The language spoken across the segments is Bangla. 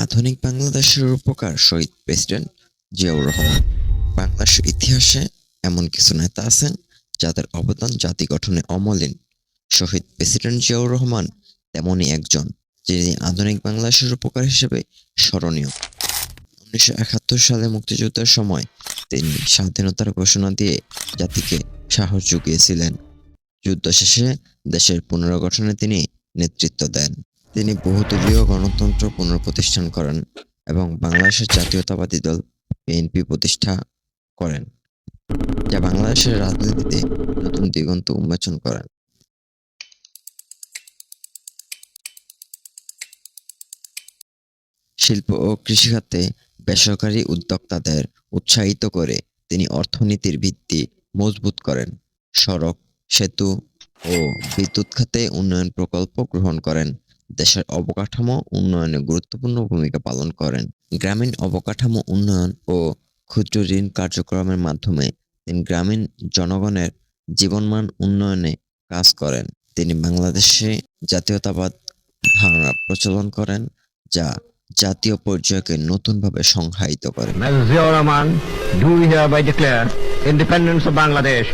আধুনিক বাংলাদেশের রূপকার শহীদ প্রেসিডেন্ট জিয়াউর রহমান। বাংলাদেশের ইতিহাসে এমন কিছু নেতা আছেন যাদের অবদান জাতি গঠনে অমলিন। শহীদ প্রেসিডেন্ট জিয়াউর রহমান তেমনই একজন, যিনি আধুনিক বাংলাদেশের রূপকার হিসেবে স্মরণীয়। উনিশশো একাত্তর সালে মুক্তিযুদ্ধের সময় তিনি স্বাধীনতার ঘোষণা দিয়ে জাতিকে সাহস জুগিয়েছিলেন। যুদ্ধ শেষে দেশের পুনর্গঠনে তিনি নেতৃত্ব দেন। তিনি বহুদলীয় গণতন্ত্র পুনঃপ্রতিষ্ঠান করেন এবং বাংলাদেশের জাতীয়তাবাদী দল বিএনপি প্রতিষ্ঠা করেন, যা বাংলাদেশের রাজনীতিতে নতুন দিগন্ত উন্মোচন করেন শিল্প ও কৃষিখাতে বেসরকারি উদ্যোক্তাদের উৎসাহিত করে তিনি অর্থনীতির ভিত্তি মজবুত করেন। সড়ক, সেতু ও বিদ্যুৎ খাতে উন্নয়ন প্রকল্প গ্রহণ করেন। দেশের অবকাঠামো উন্নয়নে গুরুত্বপূর্ণ ভূমিকা পালন করেন গ্রামীণ অবকাঠামো উন্নয়ন ও ক্ষুদ্র ঋণ কার্যক্রমের মাধ্যমে তিনি গ্রামীণ জনগণের জীবনমান উন্নয়নে কাজ করেন তিনি বাংলাদেশে জাতীয়তাবাদ ধারণা প্রচলন করেন যা জাতীয় পর্যায়কে নতুনভাবে সংজ্ঞায়িত করে Mrs. Zia Rahman, do hereby declare independence of Bangladesh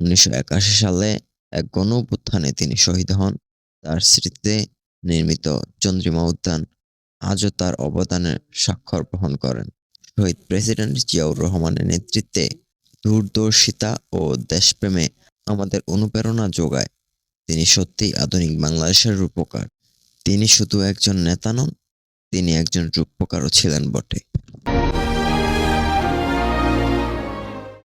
উনিশশো একাশি সালে এক গণ তিনি শহীদ হন। তার স্মৃতিতে নির্মিত চন্দ্রিমা উদ্যান আজও তার অবদানের স্বাক্ষর বহন করেন। শহীদ প্রেসিডেন্ট জিয়াউর রহমানের নেতৃত্বে দূরদর্শিতা ও দেশপ্রেমে আমাদের অনুপ্রেরণা যোগায়। তিনি সত্যিই আধুনিক বাংলাদেশের রূপকার। তিনি শুধু একজন নেতা নন, তিনি একজন রূপকারও ছিলেন বটে।